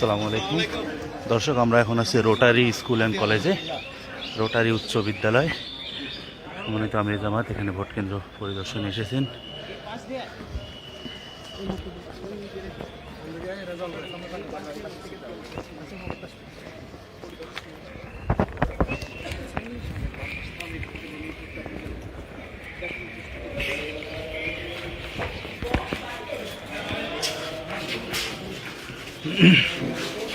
আসসালামু আলাইকুম। দর্শক, আমরা এখন আছি রোটারি স্কুল অ্যান্ড কলেজে, রোটারি উচ্চ বিদ্যালয়। মনিত আমির জামাত, এখানে ভোট কেন্দ্র পরিদর্শনে এসেছেন।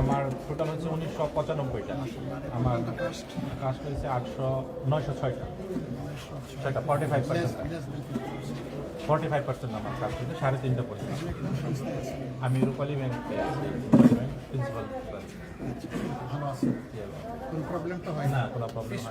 আমার টোটাল হচ্ছে উনিশশো পঁচানব্বইটা। আমার কাস্ট হয়েছে আটশো নয়শো ছয়টা। ছয়টা forty five percent forty five percent আমার কাস্ট হয়েছে সাড়ে তিনটা পর্যন্ত আমি রূপালী ব্যাংক প্রিন্সিপাল কোনো প্রবলেম তো হয় না। কোনো প্রবলেম না।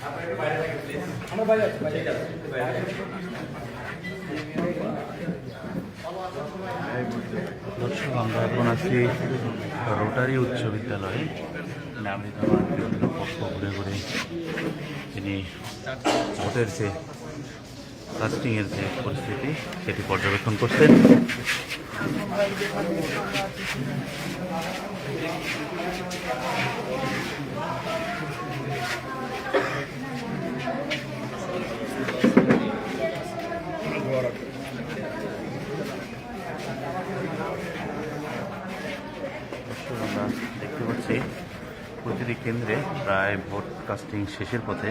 আসসালাম দর্শক, আমরা এখন আছি রোটারি উচ্চ বিদ্যালয়ে। নামে তোমার বিভিন্ন পক্ষ ঘুরে ঘুরে তিনি ভোটের যে কাস্টিংয়ের যে পরিস্থিতি, সেটি পর্যবেক্ষণ করছেন দর্শক, আমরা দেখতে পাচ্ছি প্রতিটি কেন্দ্রে প্রায় ভোট কাস্টিং শেষের পথে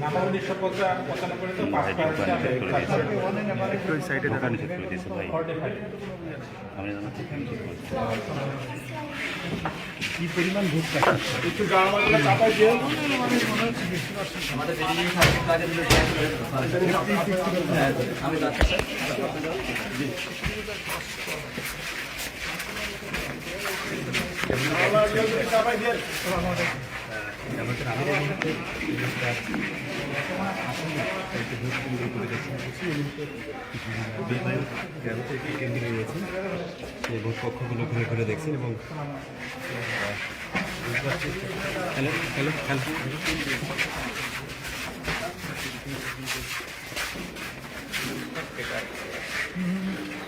তো পাঁচটা একটু ওই সাইডে ঢাকা নিষেধ করে দিয়েছে ভাই। আমি জানাচ্ছি নিষেধ করেছে গ্রাম থেকে কেন্দ্রে রয়েছেন সেই ভোট কক্ষগুলো ঘুরে ঘুরে দেখছেন এবং হ্যালো হ্যালো হ্যালো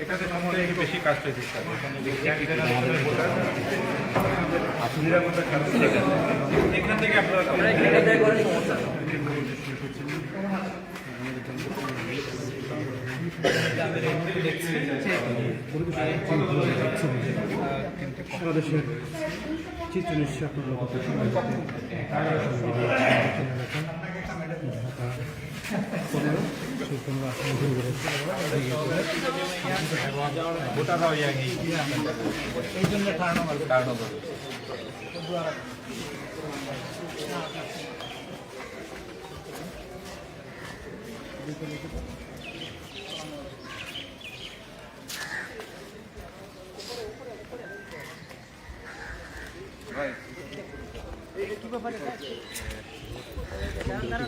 এটাতে সম্বন্ধে একটু বেশি কাজ হয়েছে এখান থেকে আপনারা বাংলাদেশের চিত্র নিশ্চয় আপনার বেড়েছে ভোটাররাও ইয়াঙ্গি এই জন্য কারণ কারণ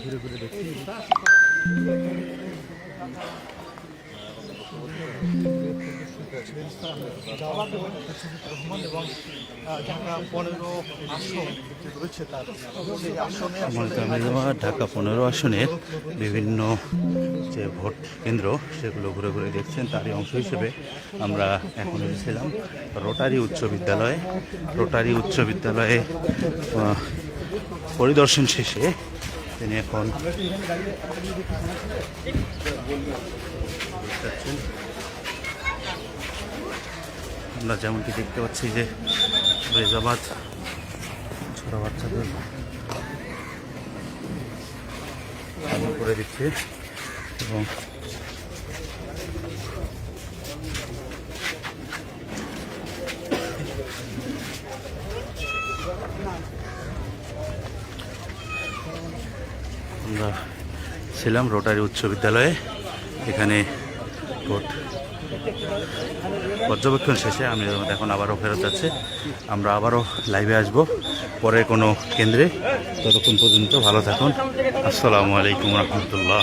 ঘুরে ঘুরে দেখছি। ঢাকা পনেরো ঢাকা পনেরো আসনের বিভিন্ন যে ভোট কেন্দ্র, সেগুলো ঘুরে ঘুরে দেখছেন। তারই অংশ হিসেবে আমরা এখন এসেছিলাম রোটারি উচ্চ বিদ্যালয়ে। রোটারি উচ্চ বিদ্যালয়ে পরিদর্শন শেষে তিনি এখন। আমরা যেমনটি দেখতে পাচ্ছি যে রেজাবাদ ছোট বাচ্চাদের করে দিচ্ছে এবং আমরা ছিলাম রোটারি উচ্চ বিদ্যালয়ে। এখানে ভোট পর্যবেক্ষণ শেষে আমি এখন আবারও ফেরত যাচ্ছে। আমরা আবারও লাইভে আসব পরে কোনো কেন্দ্রে। ততক্ষণ পর্যন্ত ভালো থাকুন। আসসালামু আলাইকুম রহমতুল্লাহ।